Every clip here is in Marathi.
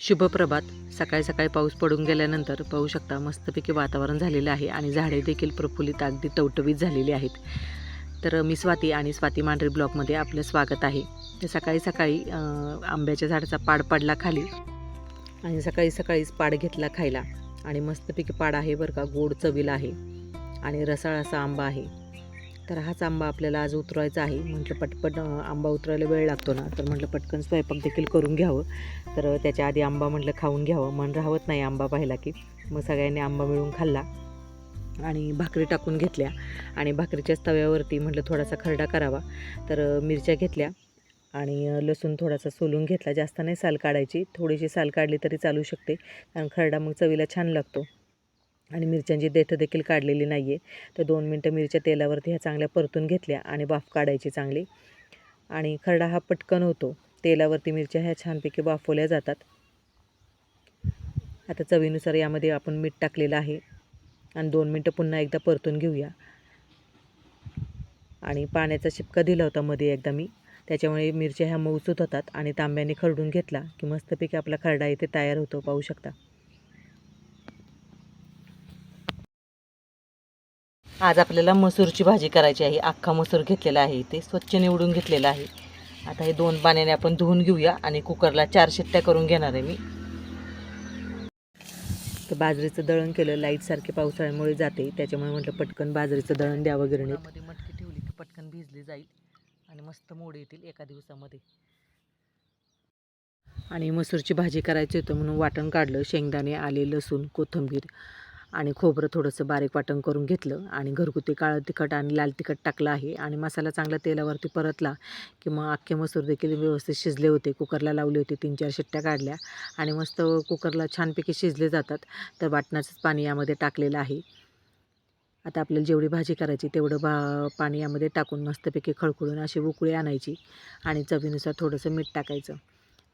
शुभप्रभात सकाळी सकाळी पाऊस पडून गेल्यानंतर पाहू शकता मस्तपैकी वातावरण झालेलं आहे आणि झाडे देखील प्रफुल्लित अगदी टवटवीत झालेली आहेत. तर मी स्वाती आणि स्वाती मांढरी ब्लॉकमध्ये आपलं स्वागत आहे. तर सकाळी सकाळी आंब्याच्या झाडाचा पाड पडला खाली आणि सकाळी सकाळीच पाड घेतला खायला. आणि मस्तपैकी पाड आहे बरं का गोड चवीला आहे. आणि रसाळ असा आंबा आहे. तर हाच आंबा आपल्याला आज उतरवायचा आहे. म्हटलं पटपट आंबा उतरायला वेळ लागतो ना तर म्हटलं पटकन स्वयंपाक देखील करून घ्यावं. तर त्याच्या आधी आंबा म्हटलं खाऊन घ्यावं. मन राहत नाही आंबा पाहिला की. मग सगळ्यांनी आंबा मिळून खाल्ला आणि भाकरी टाकून घेतल्या. आणि भाकरीच्याच तव्यावरती म्हटलं थोडासा खरडा करावा. तर मिरच्या घेतल्या आणि लसूण थोडासा सोलून घेतला. जास्त नाही साल काढायची. थोडीशी साल काढली तरी चालू शकते. कारण खरडा मग चवीला छान लागतो. आणि मिरच्यांची देठ देखील काढलेली नाही आहे तर दोन मिनटं मिरच्या तेलावरती ह्या चांगल्या परतून घेतल्या आणि वाफ काढायची चांगली. आणि खरडा हा पटकन होतो. तेलावरती मिरच्या ह्या छानपैकी वाफवल्या जातात. आता चवीनुसार यामध्ये आपण मीठ टाकलेलं आहे. आणि दोन मिनटं पुन्हा एकदा परतून घेऊया. आणि पाण्याचा शिपका दिला होता मध्ये एकदा मी. त्याच्यामुळे मिरच्या ह्या मऊसूत होतात आणि तांब्याने खरडून घेतला की मस्तपैकी आपला खरडा इथे तयार होतो. पाहू शकता. आज आपल्याला मसूरची भाजी करायची आहे. अख्खा मसूर घेतलेला आहे इथे. स्वच्छ निवडून घेतलेला आहे. आता हे दोन पाण्याने आपण धुवून घेऊया आणि कुकरला चार शिट्ट्या करून घेणार आहे मी. तर बाजरीचं दळण केलं. लाईटसारखे पावसाळ्यामुळे जाते. त्याच्यामुळे म्हटलं पटकन बाजरीचं दळण द्यावं गिरणीत. मटकी ठेवली की पटकन भिजली जाईल आणि मस्त मोड येतील एका दिवसामध्ये. आणि मसूरची भाजी करायची होतं म्हणून वाटण काढलं. शेंगदाणे आले लसूण कोथिंबीर. आणि खोबरं थोडंसं बारीक वाटण करून घेतलं आणि घरगुती काळं तिखट आणि लाल तिखट टाकलं आहे. आणि मसाला चांगला तेलावरती परतला की मग अख्खे मसूर देखील व्यवस्थित शिजले होते. कुकरला लावले होते तीन चार शिट्ट्या काढल्या आणि मस्त कुकरला छानपैकी शिजले जातात. तर वाटणाचंच पाणी यामध्ये टाकलेलं आहे. आता आपल्याला जेवढी भाजी करायची तेवढं भा पाणी यामध्ये टाकून मस्तपैकी खळखळून अशी उकळी आणायची आणि चवीनुसार थोडंसं मीठ टाकायचं.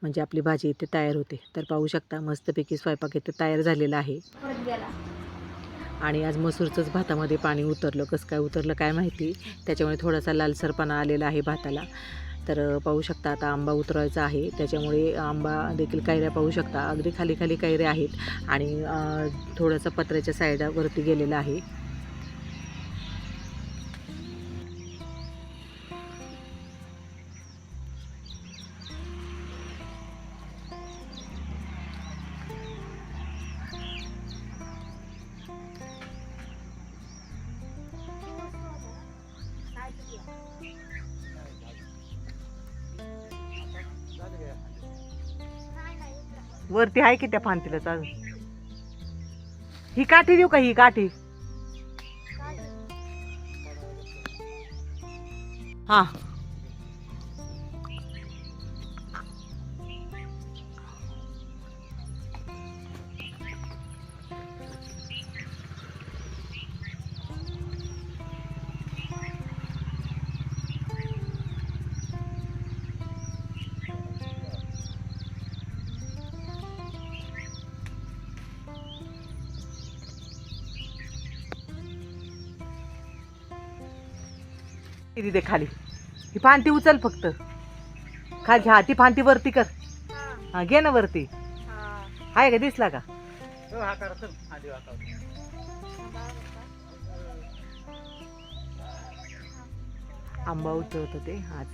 म्हणजे आपली भाजी इथे तयार होते. तर पाहू शकता मस्तपैकी स्वयंपाक इथे तयार झालेला आहे. आणि आज मसूरचंच भातामध्ये पाणी उतरलं. कसं काय उतरलं काय माहिती? त्याच्यामुळे थोडासा लालसरपणा आलेला आहे भाताला. तर पाहू शकता आता आंबा उतरवायचा आहे. त्याच्यामुळे आंबा देखील कैऱ्या पाहू शकता. अगदी खाली खाली कैऱ्या आहेत आणि थोडंसं पत्र्याच्या साईडावरती गेलेलं आहे. वरती आहे की त्या फांतीला चालू ही काठी देऊ का ही काठी? हा. दे खाली. ही फांती उचल फक्त. खाली हा ती फांती वरती कर. हा घे ना वरती. आहे का दिसला का? आंबा उतरत होते आज.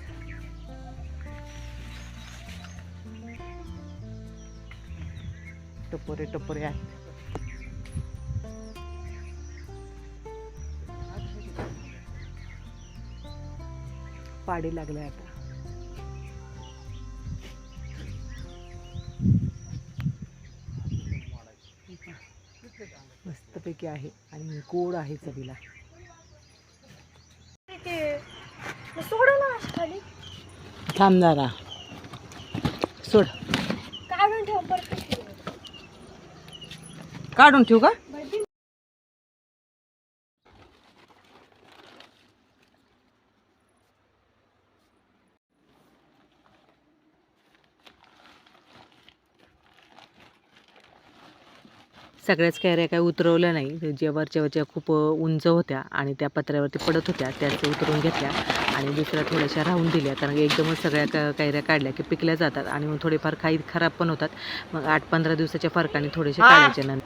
टपोरे टपोरे आहेत. पाडी लागलाय आता. मस्तपैकी आहे आणि गोड आहे चवीला. सोडा खाली? थांब जरा. सोड. काढून ठेव काढून ठेवू का? सगळ्याच कैऱ्या काय उतरवल्या नाही. ज्या वरच्या वरच्या खूप उंच होत्या आणि त्या पत्र्यावरती पडत होत्या त्याच उतरून घेतल्या आणि दुसऱ्या थोड्याशा राहून दिल्या. कारण एकदमच सगळ्या क कैऱ्या काढल्या की पिकल्या जातात आणि मग थोडेफार काही खराब पण होतात. मग आठ पंधरा दिवसाच्या फरकाने थोडेसे काढायचे नंतर.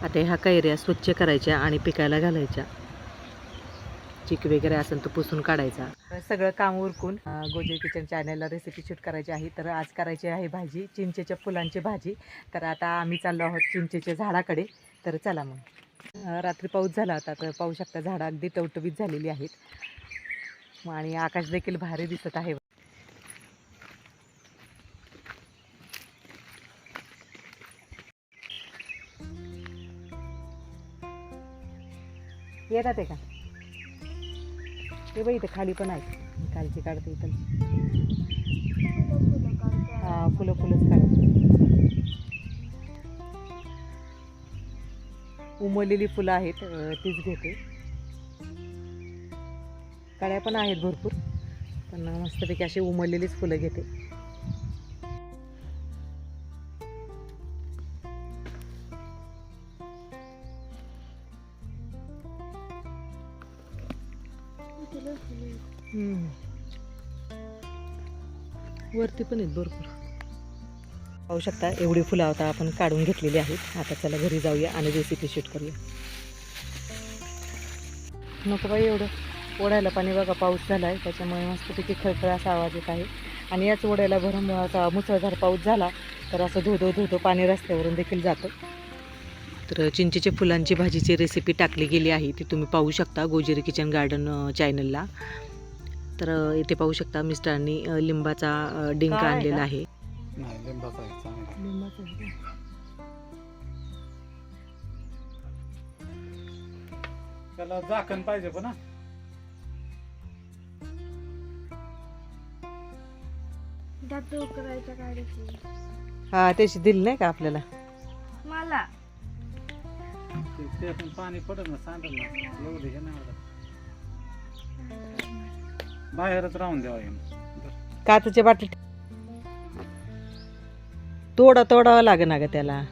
आता ह्या कैऱ्या स्वच्छ करायच्या आणि पिकायला घालायच्या. चिक वगैरे असेल तर पुसून काढायचा. सगळं काम उरकून गोजे किचन चॅनलला रेसिपी शूट करायची आहे. तर आज करायची आहे भाजी चिंचेच्या फुलांची भाजी. तर आता आम्ही चाललो आहोत चिंचेच्या झाडाकडे. तर चला मग. रात्री पाऊस झाला होता तर पाहू शकता झाडं अगदी टवटवीत झालेली आहेत. आणि आकाश देखील भारी दिसत आहे. येतात आहे का? ते बघ इथं खाली पण आहे खालची काढते इथं. हा फुलं फुलंच काढते. उमललेली फुलं आहेत तीच घेते. काळ्या पण आहेत भरपूर पण मस्तपैकी अशी उमललेलीच फुलं घेते. वरती पण आहेत भरपूर. पाहू शकता एवढी फुलं आता आपण काढून घेतलेली आहेत. आता चला घरी जाऊया आणि रेसिपी शूट करूया. नको बाई एवढं. ओढायला पाणी बघा पाऊस झाला आहे त्याच्यामुळे मस्तपैकी खळखळ असा आवाज येत आहे. आणि याच ओढ्याला भरून असा मुसळधार पाऊस झाला तर असं धोधो धोधो पाणी रस्त्यावरून देखील जातं. तर चिंचेच्या फुलांची भाजीची रेसिपी टाकली गेली आहे. ती तुम्ही पाहू शकता गोजेरी किचन गार्डन चॅनलला तर इथे पाहू शकता मिस्टरांनी लिंबाचा डिंक आणलेला? आहे. त्याला झाकण पाहिजे पण हा. हा त्याची दिली नाही का आपल्याला? मला? ते- पण पाणी पडत ना सांडल ना एवढं हे नाही होत. बाहेरच राहून द्यावा हे. काचेच्या बाटली तोडा तोडावं लागे ना ग त्याला.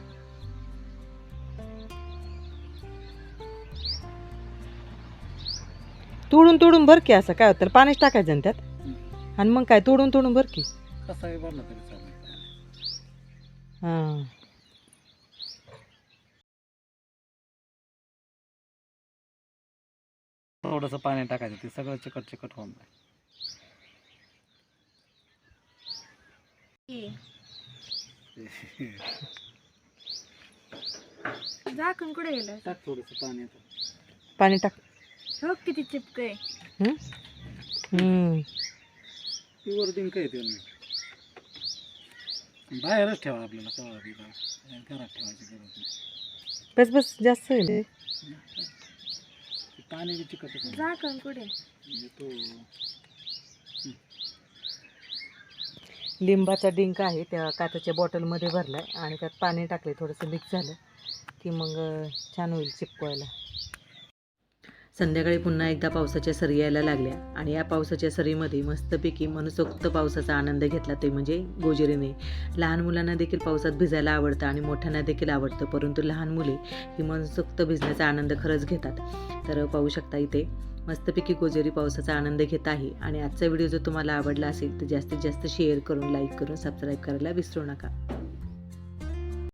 तोडून तोडून भर की असं काय होतं पाणीच टाकायचं ना त्यात. आणि मग काय तोडून तोडून भर की. कसंही भरलं तरी चालेल. हां. थोडंसं पाणी टाकायचं ते सगळं चिकट चिकट होऊन जाईल. झाकण कुठे गेलं टाक थोडंसं पाणी पाणी टाक. हो किती चिपक आहे वर दिन काय ते बाहेरच ठेवा आपल्याला कवा घरात ठेवायची गरज नाही. बस बस जास्त होईल. ते पाणी बी. झाकण कुठे? म्हणजे तो लिंबाचा डिंक आहे त्या काचेच्या बॉटलमध्ये भरलाय आणि त्यात पाणी टाकले थोडंसं मिक्स झालं की मग अं, छान होईल चिपकवायला. संध्याकाळी पुन्हा एकदा पावसाच्या सरी यायला लागल्या आणि या पावसाच्या सरीमध्ये मस्तपैकी मनसोक्त पावसाचा आनंद घेतला ते म्हणजे गोजिरीने. लहान मुलांना देखील पावसात भिजायला आवडतं आणि मोठ्यांना देखील आवडतं परंतु लहान मुले ही मनसोक्त भिजण्याचा आनंद खरंच घेतात. तर पाहू शकता इथे मस्तपैकी गोजेरी पावसाचा आनंद घेत आहे आणि आजचा व्हिडिओ जर तुम्हाला आवडला असेल तर जास्तीत जास्त शेअर करून लाईक करून सबस्क्राईब करायला विसरू नका.